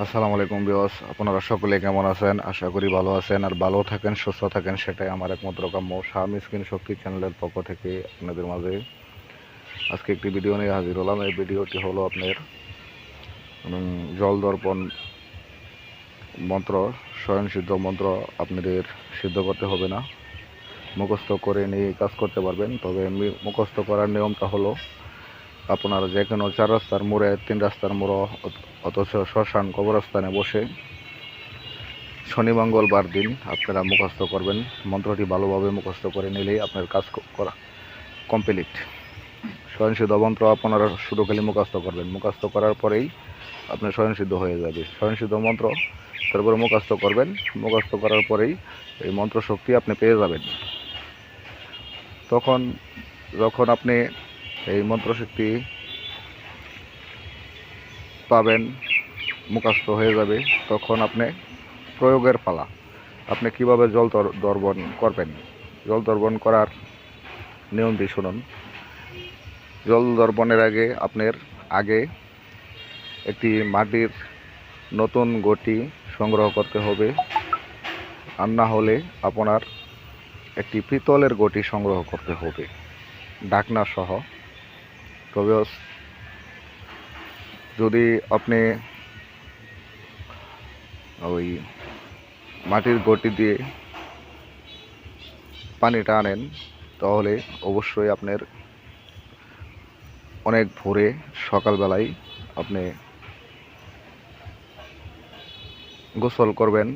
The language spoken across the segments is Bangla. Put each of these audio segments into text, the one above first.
আসসালামু আলাইকুম বিয়স আপনারা সকলে কেমন আছেন? আশা করি ভালো আছেন আর ভালো থাকেন, সুস্থ থাকেন, সেটাই আমার একমাত্র কাম্য শাহ মিসকিন শক্তি চ্যানেলের পক্ষ থেকে আপনাদের মাঝে। আজকে একটি ভিডিও নিয়ে হাজির হলাম। এই ভিডিওটি হলো আপনার জল দর্পণ মন্ত্র, স্বয়ংসিদ্ধ মন্ত্র আপনাদের সিদ্ধ করতে হবে না। মুখস্থ করে নিয়ে কাজ করতে পারবেন। তবে মুখস্থ করার নিয়মটা হলো আপনার যে কোনো চার রাস্তার মোড়ে, তিন রাস্তার মোড়, অথ- অথচ শ্মশান কবরস্থানে বসে শনি মঙ্গলবার দিন আপনারা মুখস্থ করবেন। মন্ত্রটি ভালোভাবে মুখস্থ করে নিলেই আপনার কাজ করা কমপ্লিট। স্বয়ংসিদ্ধ মন্ত্র আপনারা শুধু খালি মুখস্থ করবেন। মুখস্থ করার পরেই আপনার স্বয়ংসিদ্ধ হয়ে যাবে স্বয়ংসিদ্ধ মন্ত্র তারপরে মুখস্থ করবেন। মুখস্থ করার পরেই এই মন্ত্র শক্তি আপনি পেয়ে যাবেন। তখন যখন আপনি এই মন্ত্রশক্তি পাবেন, মুখস্থ হয়ে যাবে, তখন আপনি প্রয়োগের পালা। আপনি কীভাবে জল দর- দর্পণ করবেন? জল দর্পণ করার নিয়মটি শুনুন। জল দর্পণের আগে আপনার আগে একটি মাটির নতুন গটি সংগ্রহ করতে হবে। আর না হলে আপনার একটি পিতলের গটি সংগ্রহ করতে হবে। ডাকনা সহ তবে যদি আপনি ওই মাটির গটি দিয়ে পানিটা আনেন, তাহলে অবশ্যই আপনার অনেক ভোরে সকালবেলায় আপনি গোসল করবেন,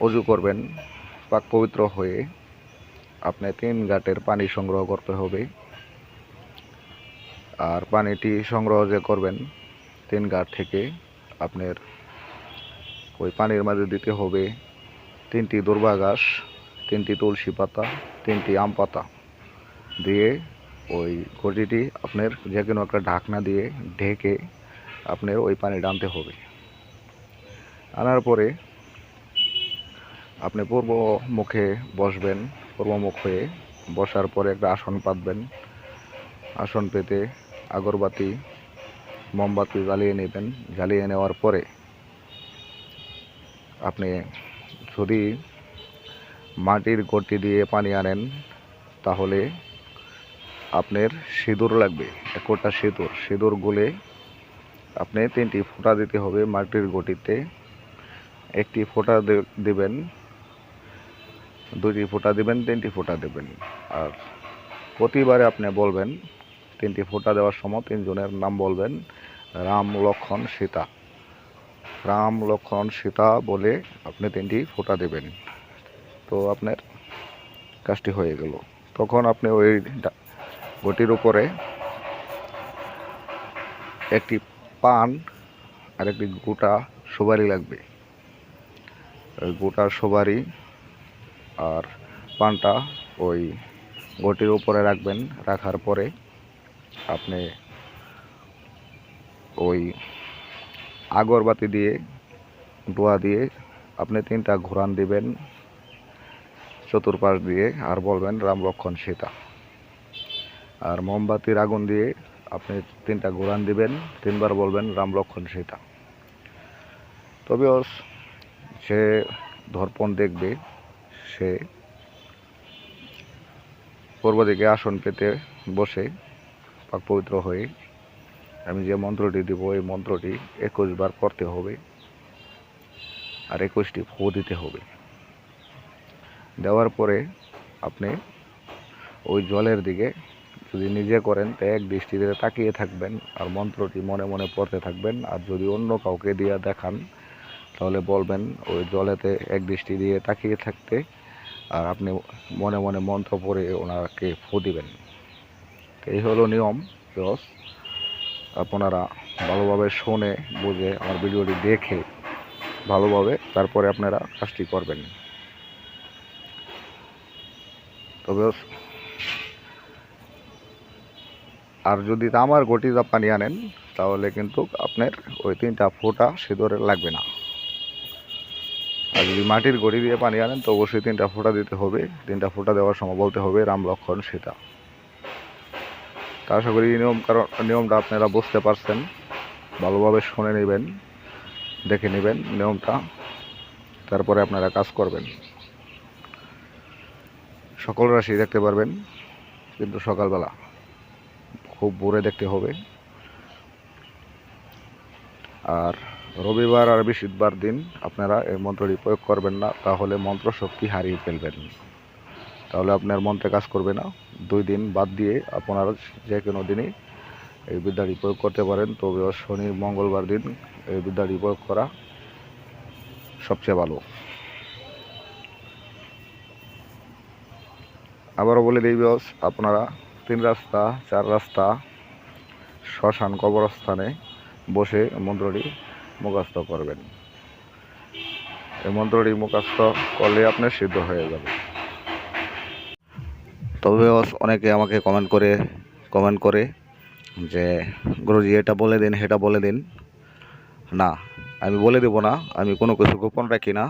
অজু করবেন, পাক পবিত্র হয়ে আপনি তিন ঘাটের পানি সংগ্রহ করতে হবে। আর পানিটি সংগ্রহ যে করবেন, তিন ঘাট থেকে আপনার ওই পানির মাঝে দিতে হবে তিনটি দুর্বা ঘাস তিনটি তুলসী পাতা, তিনটি আম পাতা দিয়ে ওই গটিটি আপনার যে কোনো একটা ঢাকনা দিয়ে ঢেকে আপনার ওই পানি ডানতে হবে। আনার পরে আপনি পূর্ব মুখে বসবেন পূর্বমুখ হয়ে বসার পরে একটা আসন পাতবেন। আসন পেতে আগরবাতি, মোমবাতি জ্বালিয়ে নেবেন। জ্বালিয়ে নেওয়ার পরে আপনি যদি মাটির গটি দিয়ে পানি আনেন, তাহলে আপনার সিঁদুর লাগবে, একটা সিঁদুর। সিঁদুর গুলে আপনি তিনটি ফোঁটা দিতে হবে মাটির গটিতে একটি ফোঁটা দিবেন দুটি ফোঁটা দিবেন, তিনটি ফোঁটা দেবেন। আর প্রতিবারে আপনি বলবেন তিনটি ফোঁটা দেওয়ার সময় তিনজনের নাম বলবেন রাম লক্ষণ সীতা। রাম লক্ষণ সীতা বলে আপনি তিনটি ফোঁটা দেবেন। তো আপনার কাজটি হয়ে গেল। তখন আপনি ওই গটির উপরে একটি পান আর একটি গোটা সুপারি লাগবে। গোটা সুপারি আর পানটা ওই গটির উপরে রাখবেন। রাখার পরে আপনি ওই আগরবাতি দিয়ে, ধোয়া দিয়ে আপনি তিনটা ঘোরান দিবেন, চতুর্পাশ দিয়ে, আর বলবেন, রাম লক্ষণ সীতা। আর মোমবাতির আগুন দিয়ে আপনি তিনটা ঘোরান দিবেন, তিনবার বলবেন, রাম লক্ষণ সীতা। তবে সে ধর্পণ দেখবে, সে পূর্ব দিকে আসন পেতে বসে পাক পবিত্র হয়ে আমি যে মন্ত্রটি দিব, এই মন্ত্রটি একুশ বার পড়তে হবে আর একুশটি ফু দিতে হবে। দেওয়ার পরে আপনি ওই জলের দিকে যদি নিজে করেন, তো এক দৃষ্টিতে তাকিয়ে থাকবেন আর মন্ত্রটি মনে মনে পড়তে থাকবেন। আর যদি অন্য কাউকে দিয়ে দেখান, তাহলে বলবেন ওই জলেতে এক দৃষ্টি দিয়ে তাকিয়ে থাকতে আর আপনি মনে মনে মন্ত্র পড়ে ওনাকে ফু দিবেন। এই হলো নিয়ম বস আপনারা ভালোভাবে শুনে, বুঝে আমার ভিডিওটি দেখে ভালোভাবে তারপরে আপনারা কাজটি করবেন। তবে আর যদি তামার গটিটা পানি আনেন, তাহলে কিন্তু আপনার ওই তিনটা ফোঁটা সিঁদুরে লাগবে না। আর যদি মাটির গড়ি দিয়ে পানি আনেন, তো অবশ্যই তিনটা ফোঁটা দিতে হবে। তিনটা ফোঁটা দেওয়ার সময় বলতে হবে রাম লক্ষণ সীতা তা আশা করি নিয়ম কারণ নিয়মটা আপনারা বুঝতে পারছেন। ভালোভাবে শুনে নেবেন, দেখে নেবেন নিয়মটা, তারপরে আপনারা কাজ করবেন। সকল রাশি দেখতে পারবেন, কিন্তু সকালবেলা খুব ভোরে দেখতে হবে। আর রবিবার আর বৃহস্পতিবার দিন আপনারা এই মন্ত্রটি প্রয়োগ করবেন না, তাহলে মন্ত্র শক্তি হারিয়ে ফেলবেন। তাহলে আপনার মন্ত্রে কাজ করবে না। দুই দিন বাদ দিয়ে আপনারা যে কোনো দিনই এই বিদ্যাটি প্রয়োগ করতে পারেন। তবে শনি, মঙ্গলবার দিন এই বিদ্যাটি প্রয়োগ করা সবচেয়ে ভালো। আবারও বলে দিই বস আপনারা তিন রাস্তা, চার রাস্তা, শ্মশান কবরস্থানে বসে মন্ত্রটি মুখস্থ করবেন। এই মন্ত্রটি মুখস্থ করলে আপনার সিদ্ধ হয়ে যাবে তবে অনেকে আমাকে কমেন্ট করে কমেন্ট করে যে, গুরুজি, এটা বলে দিন সেটা বলে দিন। না, আমি বলে দেব না, আমি কোনো কিছু গোপন রাখি না।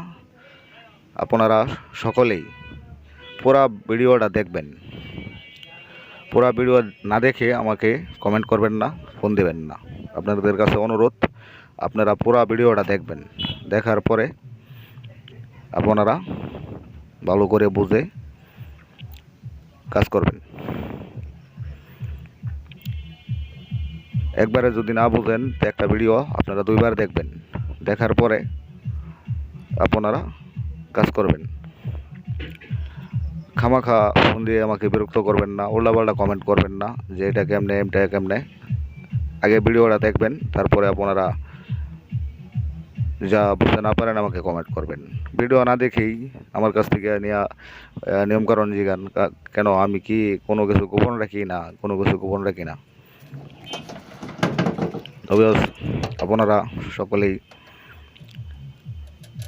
আপনারা সকলেই পুরা ভিডিওটা দেখবেন। পুরা ভিডিও না দেখে আমাকে কমেন্ট করবেন না, ফোন দেবেন না। আপনাদের কাছে অনুরোধ, আপনারা পুরা ভিডিওটা দেখবেন। দেখার পরে আপনারা ভালো করে বুঝে কাজ করবেন। একবারে যদি না বুঝেন, তো একটা ভিডিও আপনারা দুইবার দেখবেন। দেখার পরে আপনারা কাজ করবেন। খামাখা ফোন দিয়ে আমাকে বিরক্ত করবেন না, উল্টাপাল্টা কমেন্ট করবেন না যে এটা কেমনে এটা কেমনে। আগে ভিডিওটা দেখবেন, তারপরে আপনারা যা বুঝতে না পারেন আমাকে কমেন্ট করবেন। ভিডিও না দেখেই আমার কাছ থেকে নিয়ে নিয়মকানুন জিগান কেন আমি কি কোনো কিছু গোপন রাখি না, কোনো কিছু গোপন রাখি না। তবে আপনারা সকলেই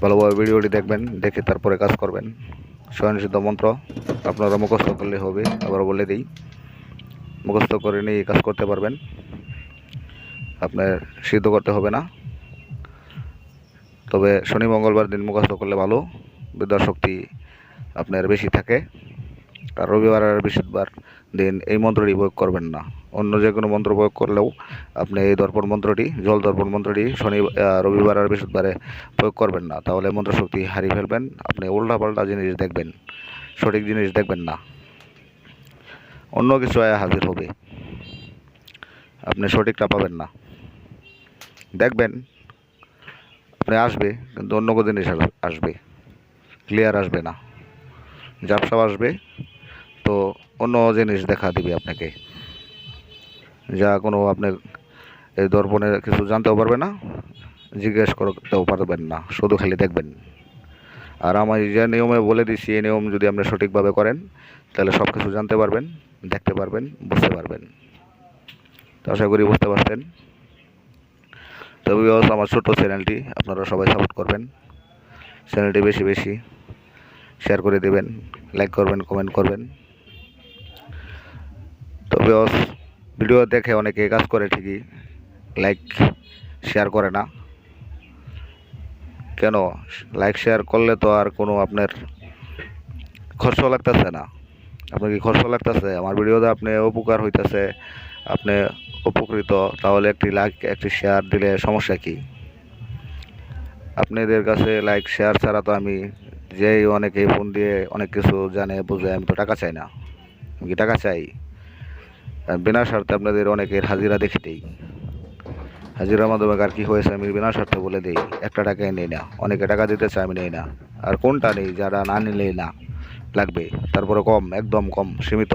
ভালোভাবে ভিডিওটি দেখবেন, দেখে তারপরে কাজ করবেন। স্বয়ংসিদ্ধ মন্ত্র আপনারা মুখস্থ করলে হবে, আবার বলে দিই। মুখস্থ করে নিয়ে কাজ করতে পারবেন। আপনার সিদ্ধ করতে হবে না। তবে শনি, মঙ্গলবার দিন মুখস্থ করলে ভালো। বিদ্যার শক্তি আপনার বেশি থাকে। আর রবিবার আর বৃহস্পতিবার দিন এই মন্ত্রটি প্রয়োগ করবেন না। অন্য যে কোনো মন্ত্র প্রয়োগ করলেও আপনি এই দর্পণ মন্ত্রটি, জল দর্পণ মন্ত্রটি শনি রবিবার আর বৃহস্পতিবারে প্রয়োগ করবেন না। তাহলে মন্ত্র শক্তি হারিয়ে ফেলবেন। আপনি উল্টাপাল্টা জিনিস দেখবেন, সঠিক জিনিস দেখবেন না। অন্য কিছু আয় হাজির হবে। আপনি সঠিকটা পাবেন না। দেখবেন আপনি আসবে, কিন্তু অন্য কোনো জিনিস আসবে। ক্লিয়ার আসবে না। ঝাপসাপ আসবে, তো অন্য জিনিস দেখা দিবে আপনাকে। যা কোনো আপনি এই দর্পণে কিছু জানতেও পারবে না, জিজ্ঞেস করতেও পারবেন না, শুধু খালি দেখবেন। আর আমি যে নিয়মে বলে দিছি, এই নিয়ম যদি আপনি সঠিকভাবে করেন, তাহলে সব কিছু জানতে পারবেন, দেখতে পারবেন, বুঝতে পারবেন। তো আশা করি বুঝতে পারছেন। তবে আমার ছোট্ট চ্যানেলটি আপনারা সবাই সাপোর্ট করবেন। চ্যানেলটি বেশি বেশি শেয়ার করে দেবেন লাইক করবেন কমেন্ট করবেন। তো বিকজ ভিডিও দেখে অনেকে কাজ করে ঠিকই লাইক শেয়ার করে না। কেন? লাইক শেয়ার করলে তো আর কোনো আপনার খরচ লাগতেছে না। আপনার কি খরচ লাগতেছে? আমার ভিডিওতে আপনি উপকার হইতেছে। আপনি উপকৃত, তাহলে একটি লাইক একটি শেয়ার দিলে সমস্যা কি? আপনাদের কাছে লাইক শেয়ার ছাড়া তো আমি যেই অনেকেই ফোন দিয়ে অনেক কিছু জানে, বুঝে, আমি তো টাকা চাই না। আমি কি টাকা চাই? বিনা স্বার্থে আপনাদের অনেকের হাজিরা দেখে দিই। হাজিরার মাধ্যমে কার কী হয়েছে আমি বিনা স্বার্থে বলে দিই, একটা টাকাই নেই না। অনেকে টাকা দিতে চাই আমি নেই না। আর কোনটা নেই, যারা না নিলেই না লাগবে। তারপরে কম, একদম কম, সীমিত।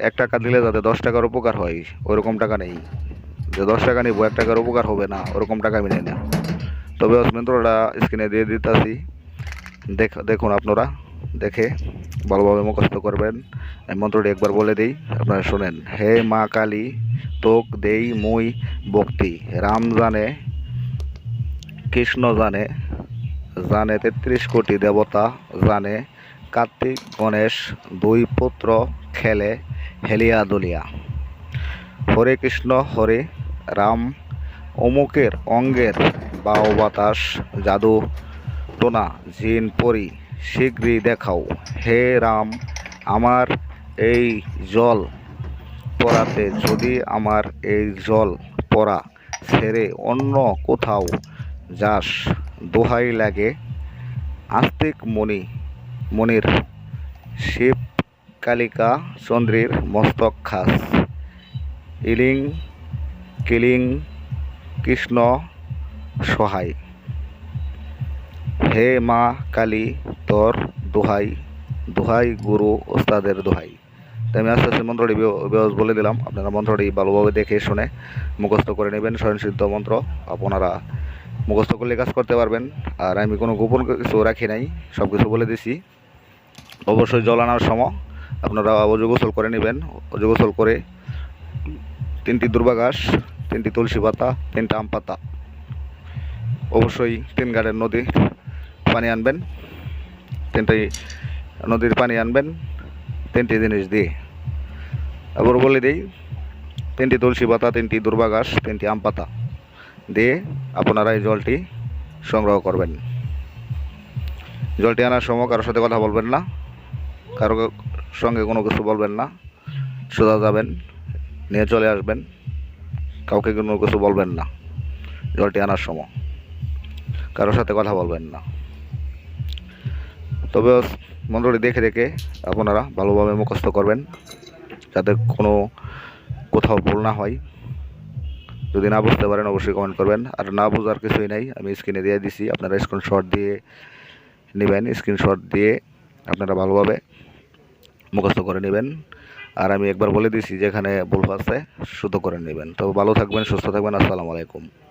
এক টাকা দিলে যাতে দশ টাকার উপকার হয়, ওরকম টাকা নেই। যে দশ টাকা নিবো, এক টাকার উপকার হবে না, ওরকম টাকা আমি নেই না। তবে মন্ত্রটা স্ক্রিনে দিয়ে দিতেছি। দেখ, দেখুন আপনারা, দেখে ভালোভাবে মুখস্থ করবেন। এই মন্ত্রটি একবার বলে দিই, আপনারা শোনেন। হে মা কালী, তোক দেই মুই ভক্তি। রাম জানে, কৃষ্ণ জানে জানে তেত্রিশ কোটি দেবতা জানে কার্তিক গণেশ দুই পুত্র খেলে হেলিয়া দলিয়া। হরে কৃষ্ণ, হরে রাম, অমুকের অঙ্গের বাও বাতাস, জাদু, টোনা, জিন, পরি, শীঘ্রই দেখাও। হে রাম, আমার এই জল পড়াতে যদি আমার এই জল পড়া ছেড়ে অন্য কোথাও যাস, দোহাই লাগে। আস্তিক মণি মনির, শিব কালিকা, চন্দ্রীর মস্তক খাস। ইলিং, কিলিং, কৃষ্ণ সহায় হে মা কালী, তোর দোহাই দোহাই গুরু ওস্তাদের দোহাই। তাই আমি আস্তে আস্তে মন্ত্রটি বলে দিলাম। আপনারা মন্ত্রটি ভালোভাবে দেখে শুনে মুখস্থ করে নেবেন, স্বয়ংসিদ্ধ মন্ত্র আপনারা মুখস্থ করলে কাজ করতে পারবেন। আর আমি কোনো গোপন কিছু রাখি নাই সব কিছু বলে দিছি। অবশ্যই জল আনার সময় আপনারা অজু গোসল করে নেবেন। অজু গোসল করে তিনটি দুর্বাঘাস, তিনটি তুলসী পাতা, তিনটা আম পাতা। অবশ্যই তিন গাড়ের নদী পানি আনবেন। তিনটি নদীর পানি আনবেন, তিনটি জিনিস দিয়ে। আবার বলে দিই, তিনটি তুলসী পাতা, তিনটি দুর্বাঘাস, তিনটি আম পাতা দিয়ে আপনারা এই জলটি সংগ্রহ করবেন। জলটি আনার সময় কারোর সাথে কথা বলবেন না। কারও সঙ্গে কোনো কিছু বলবেন না। সোজা যাবেন, নিয়ে চলে আসবেন। কাউকে কোনো কিছু বলবেন না। জলটি আনার সময়। কারোর সাথে কথা বলবেন না। তবে মন্ত্রটি দেখে দেখে আপনারা ভালোভাবে মুখস্থ করবেন, যাতে কোনো কোথাও ভুল না হয়। যদি না বুঝতে পারেন, অবশ্যই কমেন্ট করবেন। আর না বোঝার কিছুই নাই। আমি স্ক্রিনে দিয়ে দিছি। আপনারা স্ক্রিনশট দিয়ে নেবেন। স্ক্রিনশট দিয়ে আপনারা ভালোভাবে মুখস্থ করে নেবেন। আর আমি একবার বলে দিছি যেখানে ভুল আছে শুদ্ধ করে নেবেন। তো ভালো থাকবেন, সুস্থ থাকবেন, আসসালামু আলাইকুম।